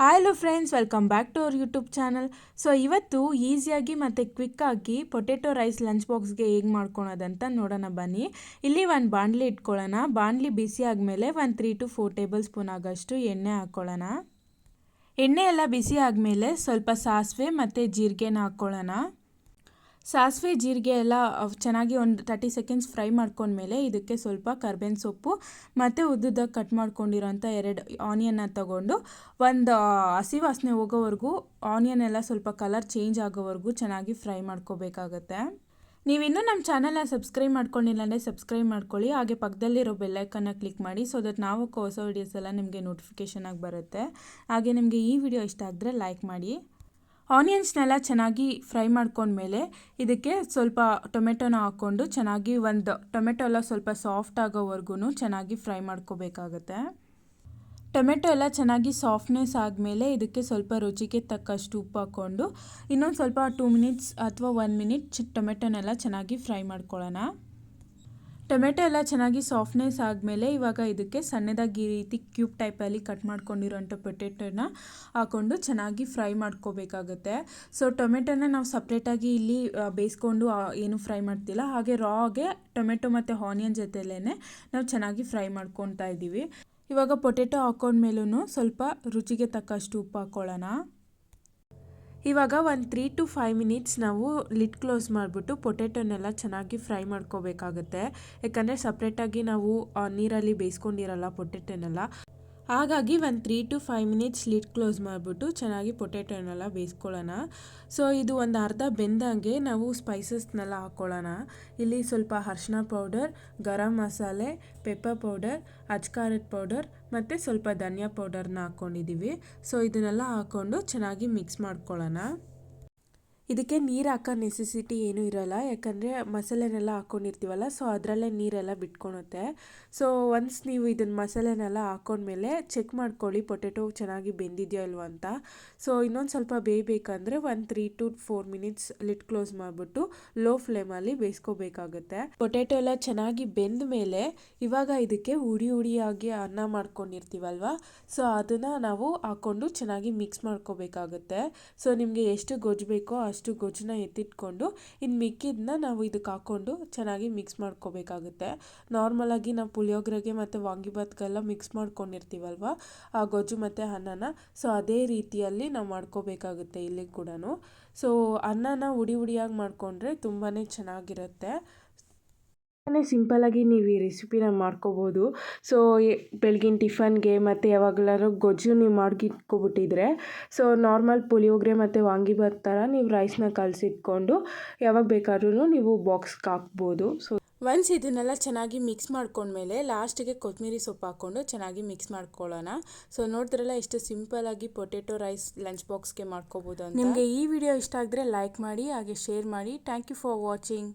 Hi hello friends welcome back to our YouTube channel so ಇವತ್ತು ಈಸಿಯಾಗಿ ಮತ್ತು ಕ್ವಿಕ್ಕಾಗಿ potato rice lunch ಬಾಕ್ಸ್ಗೆ ಹೇಗೆ ಮಾಡ್ಕೊಳೋದಂತ ನೋಡೋಣ ಬನ್ನಿ. ಇಲ್ಲಿ ಒಂದು ಬಾಣಲಿ ಇಟ್ಕೊಳ್ಳೋಣ. ಬಾಣಲಿ ಬಿಸಿ ಆದಮೇಲೆ ಒಂದು three to four tablespoon ಆಗೋಷ್ಟು ಎಣ್ಣೆ ಹಾಕ್ಕೊಳ್ಳೋಣ ಎಣ್ಣೆ ಎಲ್ಲ ಬಿಸಿ ಆದಮೇಲೆ ಸ್ವಲ್ಪ ಸಾಸಿವೆ ಮತ್ತು ಜೀರಿಗೆನ ಹಾಕ್ಕೊಳ್ಳೋಣ ಸಾಸಿವೆ ಜೀರಿಗೆ ಎಲ್ಲ ಚೆನ್ನಾಗಿ ಒಂದು ತರ್ಟಿ ಸೆಕೆಂಡ್ಸ್ ಫ್ರೈ ಮಾಡ್ಕೊಂಡ್ಮೇಲೆ ಇದಕ್ಕೆ ಸ್ವಲ್ಪ ಕರ್ಬೇವಿನ ಸೊಪ್ಪು, ಮತ್ತು ಉದ್ದುದಾಗಿ ಕಟ್ ಮಾಡ್ಕೊಂಡಿರೋಂಥ ಎರಡು ಆನಿಯನ್ನ ತಗೊಂಡು ಒಂದು ಹಸಿ ವಾಸನೆ ಹೋಗೋವರೆಗೂ ಆನಿಯನ್ ಎಲ್ಲ ಸ್ವಲ್ಪ ಕಲರ್ ಚೇಂಜ್ ಆಗೋವರೆಗೂ ಚೆನ್ನಾಗಿ ಫ್ರೈ ಮಾಡ್ಕೋಬೇಕಾಗತ್ತೆ. ನೀವಿನ್ನೂ ನಮ್ಮ ಚಾನಲ್ನ ಸಬ್ಸ್ಕ್ರೈಬ್ ಮಾಡ್ಕೊಂಡಿಲ್ಲ ಅಂದರೆ ಸಬ್ಸ್ಕ್ರೈಬ್ ಮಾಡ್ಕೊಳ್ಳಿ. ಹಾಗೆ ಪಕ್ಕದಲ್ಲಿರೋ ಬೆಲ್ಲೈಕನ್ನ ಕ್ಲಿಕ್ ಮಾಡಿ ಸೊ ದಟ್ ನಾವು ಹೊಸ ವೀಡಿಯೋಸ್ ಎಲ್ಲ ನಿಮಗೆ ನೋಟಿಫಿಕೇಷನ್ ಆಗಿ ಬರುತ್ತೆ. ಹಾಗೆ ನಿಮಗೆ ಈ ವಿಡಿಯೋ ಇಷ್ಟ ಆದರೆ ಲೈಕ್ ಮಾಡಿ. ಆನಿಯನ್ಸ್ನೆಲ್ಲ ಚೆನ್ನಾಗಿ ಫ್ರೈ ಮಾಡ್ಕೊಂಡ್ಮೇಲೆ ಇದಕ್ಕೆ ಸ್ವಲ್ಪ ಟೊಮೆಟೊನ ಹಾಕ್ಕೊಂಡು ಚೆನ್ನಾಗಿ ಒಂದು ಟೊಮೆಟೊ ಎಲ್ಲ ಸ್ವಲ್ಪ ಸಾಫ್ಟ್ ಆಗೋವರೆಗೂ ಚೆನ್ನಾಗಿ ಫ್ರೈ ಮಾಡ್ಕೋಬೇಕಾಗತ್ತೆ. ಟೊಮೆಟೊ ಎಲ್ಲ ಚೆನ್ನಾಗಿ ಸಾಫ್ಟ್ನೆಸ್ ಆದಮೇಲೆ ಇದಕ್ಕೆ ಸ್ವಲ್ಪ ರುಚಿಗೆ ತಕ್ಕಷ್ಟು ಉಪ್ಪು ಹಾಕ್ಕೊಂಡು ಇನ್ನೊಂದು ಸ್ವಲ್ಪ ಟೂ ಮಿನಿಟ್ಸ್ ಅಥವಾ ಒನ್ ಮಿನಿಟ್ ಟೊಮೆಟೊನೆಲ್ಲ ಚೆನ್ನಾಗಿ ಫ್ರೈ ಮಾಡ್ಕೊಳ್ಳೋಣ. ಟೊಮೆಟೊ ಎಲ್ಲ ಚೆನ್ನಾಗಿ ಸಾಫ್ಟ್ನೆಸ್ ಆದಮೇಲೆ ಇವಾಗ ಇದಕ್ಕೆ ಸಣ್ಣದಾಗಿ ಈ ರೀತಿ ಕ್ಯೂಬ್ ಟೈಪಲ್ಲಿ ಕಟ್ ಮಾಡ್ಕೊಂಡಿರೋಂಥ ಪೊಟೆಟೊನ ಹಾಕ್ಕೊಂಡು ಚೆನ್ನಾಗಿ ಫ್ರೈ ಮಾಡ್ಕೋಬೇಕಾಗುತ್ತೆ. ಸೊ ಟೊಮೆಟೊನ ನಾವು ಸಪ್ರೇಟಾಗಿ ಇಲ್ಲಿ ಬೇಯಿಸ್ಕೊಂಡು ಏನು ಫ್ರೈ ಮಾಡ್ತಿಲ್ಲ. ಹಾಗೆ ರಾಗೆ ಟೊಮೆಟೊ ಮತ್ತು ಆನಿಯನ್ ಜೊತೆಲೇ ನಾವು ಚೆನ್ನಾಗಿ ಫ್ರೈ ಮಾಡ್ಕೊತಾ ಇದ್ದೀವಿ ಇವಾಗ ಪೊಟೆಟೊ ಹಾಕೊಂಡ್ಮೇಲೂ ಸ್ವಲ್ಪ ರುಚಿಗೆ ತಕ್ಕಷ್ಟು ಉಪ್ಪು ಹಾಕ್ಕೊಳ್ಳೋಣ ಇವಾಗ ಒಂದು ತ್ರೀ ಟು ಫೈವ್ ಮಿನಿಟ್ಸ್ ನಾವು ಲಿಡ್ ಕ್ಲೋಸ್ ಮಾಡಿಬಿಟ್ಟು ಪೊಟೆಟೊನೆಲ್ಲ ಚೆನ್ನಾಗಿ ಫ್ರೈ ಮಾಡ್ಕೋಬೇಕಾಗುತ್ತೆ. ಯಾಕಂದರೆ ಸಪ್ರೇಟಾಗಿ ನಾವು ನೀರಲ್ಲಿ ಬೇಯಿಸ್ಕೊಂಡಿರಲ್ಲ ಪೊಟೆಟೊನೆಲ್ಲ ಹಾಗಾಗಿ ಒಂದು three two five minutes lid close ಮಾಡಿಬಿಟ್ಟು ಚೆನ್ನಾಗಿ ಪೊಟೆಟೊನೆಲ್ಲ ಬೇಯಿಸ್ಕೊಳ್ಳೋಣ. ಸೊ ಇದು ಒಂದು ಅರ್ಧ ಬೆಂದಂಗೆ ನಾವು ಸ್ಪೈಸಸ್ನೆಲ್ಲ ಹಾಕ್ಕೊಳ್ಳೋಣ ಇಲ್ಲಿ ಸ್ವಲ್ಪ ಅರ್ಶಿನ powder garam masala pepper powder ಅಜ್ಕಾರದ powder ಮತ್ತು ಸ್ವಲ್ಪ ಧನಿಯಾ ಪೌಡರ್ನ ಹಾಕ್ಕೊಂಡಿದ್ದೀವಿ ಸೊ ಇದನ್ನೆಲ್ಲ ಹಾಕ್ಕೊಂಡು ಚೆನ್ನಾಗಿ ಮಿಕ್ಸ್ ಮಾಡ್ಕೊಳ್ಳೋಣ. ಇದಕ್ಕೆ ನೀರು ಹಾಕೋ ನೆಸೆಸಿಟಿ ಏನೂ ಇರೋಲ್ಲ. ಯಾಕಂದರೆ ಮಸಾಲೆನೆಲ್ಲ ಹಾಕ್ಕೊಂಡಿರ್ತೀವಲ್ಲ ಸೊ ಅದರಲ್ಲೇ ನೀರೆಲ್ಲ ಬಿಟ್ಕೊಳುತ್ತೆ ಸೊ ಒನ್ಸ್ ನೀವು ಇದನ್ನು ಮಸಾಲೆನೆಲ್ಲ ಹಾಕ್ಕೊಂಡ್ಮೇಲೆ ಚೆಕ್ ಮಾಡ್ಕೊಳ್ಳಿ ಪೊಟೆಟೊ ಚೆನ್ನಾಗಿ ಬೆಂದಿದೆಯೋ ಇಲ್ವೋ ಅಂತ. ಸೊ ಇನ್ನೊಂದು ಸ್ವಲ್ಪ ಬೇಯಬೇಕಂದ್ರೆ ಒಂದು three two four minutes lid close ಮಾಡಿಬಿಟ್ಟು ಲೋ ಫ್ಲೇಮಲ್ಲಿ ಬೇಯಿಸ್ಕೋಬೇಕಾಗುತ್ತೆ. ಪೊಟೆಟೊ ಎಲ್ಲ ಚೆನ್ನಾಗಿ ಬೆಂದ ಮೇಲೆ ಇವಾಗ ಇದಕ್ಕೆ ಹುಡಿ ಹುಡಿಯಾಗಿ ಅನ್ನ ಮಾಡ್ಕೊಂಡಿರ್ತೀವಲ್ವ ಸೊ ಅದನ್ನು ನಾವು ಹಾಕ್ಕೊಂಡು ಚೆನ್ನಾಗಿ ಮಿಕ್ಸ್ ಮಾಡ್ಕೋಬೇಕಾಗುತ್ತೆ. ಸೊ ನಿಮಗೆ ಎಷ್ಟು ಗೊಜ್ಜು ಬೇಕೋ ಗೊಜ್ಜನ್ನ ಎತ್ತಿಟ್ಕೊಂಡು ಇನ್ನು ಮಿಕ್ಕಿದ್ದನ್ನ ನಾವು ಇದಕ್ಕೆ ಹಾಕ್ಕೊಂಡು ಚೆನ್ನಾಗಿ ಮಿಕ್ಸ್ ಮಾಡ್ಕೋಬೇಕಾಗುತ್ತೆ. ನಾರ್ಮಲಾಗಿ ನಾವು ಪುಳಿಯೋಗ್ರೆಗೆ ಮತ್ತು ವಾಂಗಿಭಾತ್ಗೆಲ್ಲ ಮಿಕ್ಸ್ ಮಾಡ್ಕೊಂಡಿರ್ತೀವಲ್ವ? ಆ ಗೊಜ್ಜು ಮತ್ತು ಅನ್ನನ. ಸೊ ಅದೇ ರೀತಿಯಲ್ಲಿ ನಾವು ಮಾಡ್ಕೋಬೇಕಾಗುತ್ತೆ ಇಲ್ಲಿ ಕೂಡ ಸೊ ಅನ್ನನ ಉಡಿ ಉಡಿಯಾಗಿ ಮಾಡಿಕೊಂಡ್ರೆ ತುಂಬಾ ಚೆನ್ನಾಗಿರುತ್ತೆ. ತುಂಬಾ ಆಗಿ ನೀವು ಈ ರೆಸಿಪಿನ ಮಾಡ್ಕೋಬೋದು. ಸೊ ಬೆಳಗಿನ ಟಿಫನ್ಗೆ ಮತ್ತು ಯಾವಾಗಲಾದ್ರು ಗೊಜ್ಜು ನೀವು ಮಾಡ್ಕಿಟ್ಕೊಬಿಟ್ಟಿದ್ರೆ ಸೊ ನಾರ್ಮಲ್ ಪುಳಿಯೋಗ್ರೆ ಮತ್ತು ವಾಂಗಿಭಾತ್ ಥರ ನೀವು ರೈಸ್ನ ಕಲಸಿಟ್ಕೊಂಡು ಯಾವಾಗ ಬೇಕಾದ್ರೂ ನೀವು ಬಾಕ್ಸ್ಗೆ ಹಾಕ್ಬೋದು. ಸೊ ಒನ್ಸ್ ಇದನ್ನೆಲ್ಲ ಚೆನ್ನಾಗಿ ಮಿಕ್ಸ್ ಮಾಡ್ಕೊಂಡ್ಮೇಲೆ ಲಾಸ್ಟಿಗೆ ಕೊತ್ತಂಬರಿ ಸೊಪ್ಪು ಹಾಕ್ಕೊಂಡು ಚೆನ್ನಾಗಿ ಮಿಕ್ಸ್ ಮಾಡ್ಕೊಳ್ಳೋಣ. ಸೊ ನೋಡಿದ್ರಲ್ಲ ಎಷ್ಟು ಸಿಂಪಲ್ಲಾಗಿ ಪೊಟೆಟೊ ರೈಸ್ ಲಂಚ್ ಬಾಕ್ಸ್ಗೆ ಮಾಡ್ಕೋಬೋದು ಅಂತ ನಿಮಗೆ ಈ ವಿಡಿಯೋ ಇಷ್ಟ ಆಗಿದ್ರೆ ಲೈಕ್ ಮಾಡಿ ಹಾಗೆ ಶೇರ್ ಮಾಡಿ. Thank you for watching